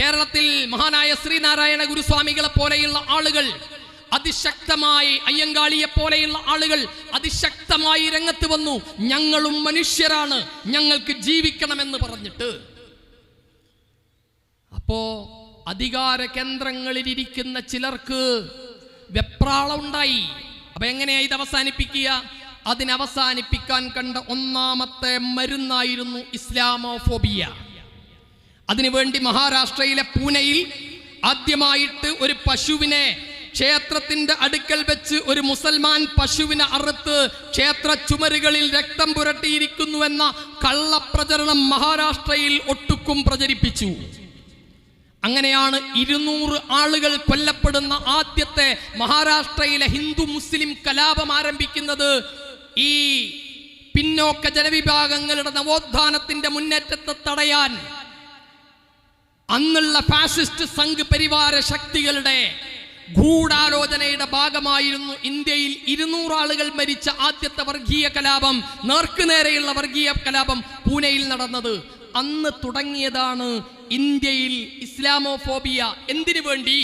കേരളത്തിൽ മഹാനായ ശ്രീനാരായണ ഗുരുസ്വാമികളെ പോലെയുള്ള ആളുകൾ അതിശക്തമായി അയ്യങ്കാളിയെ പോലെയുള്ള ആളുകൾ അതിശക്തമായി രംഗത്ത് വന്നു. ഞങ്ങളും മനുഷ്യരാണ് ഞങ്ങൾക്ക് ജീവിക്കണമെന്ന് പറഞ്ഞിട്ട്. അപ്പോ അധികാര കേന്ദ്രങ്ങളിലിരിക്കുന്ന ചിലർക്ക് വെപ്രാളം ഉണ്ടായി. അപ്പൊ എങ്ങനെയാ ഇത് അവസാനിപ്പിക്കുക? അതിനവസാനിപ്പിക്കാൻ കണ്ട ഒന്നാമത്തെ മരുന്നായിരുന്നു ഇസ്ലാമോഫോബിയ. അതിനുവേണ്ടി മഹാരാഷ്ട്രയിലെ പൂനെയിൽ ആദ്യമായിട്ട് ഒരു പശുവിനെ ക്ഷേത്രത്തിന്റെ അടുക്കൽ വെച്ച് ഒരു മുസൽമാൻ പശുവിനെ അറുത്ത് ക്ഷേത്ര ചുമരുകളിൽ രക്തം പുരട്ടിയിരിക്കുന്നുവെന്ന കള്ളപ്രചരണം മഹാരാഷ്ട്രയിൽ ഒട്ടുക്കും പ്രചരിപ്പിച്ചു. അങ്ങനെയാണ് ഇരുന്നൂറ് ആളുകൾ കൊല്ലപ്പെടുന്ന ആദ്യത്തെ മഹാരാഷ്ട്രയിലെ ഹിന്ദു മുസ്ലിം കലാപം ആരംഭിക്കുന്നത് ഈ പിന്നോക്ക ജനവിഭാഗങ്ങളുടെ നവോത്ഥാനത്തിന്റെ മുന്നേറ്റത്തെ തടയാൻ അന്നുള്ള ഫാസിസ്റ്റ് സംഘ് പരിവാര ശക്തികളുടെ ഗൂഢാലോചനയുടെ ഭാഗമായിരുന്നു ഇന്ത്യയിൽ ഇരുന്നൂറ് ആളുകൾ മരിച്ച ആദ്യത്തെ വർഗീയ കലാപം നേർക്കുനേരെയുള്ള വർഗീയ കലാപം പൂനെയിൽ നടന്നത്. അന്ന് തുടങ്ങിയതാണ് ഇന്ത്യയിൽ ഇസ്ലാമോഫോബിയ. എന്തിനു വേണ്ടി?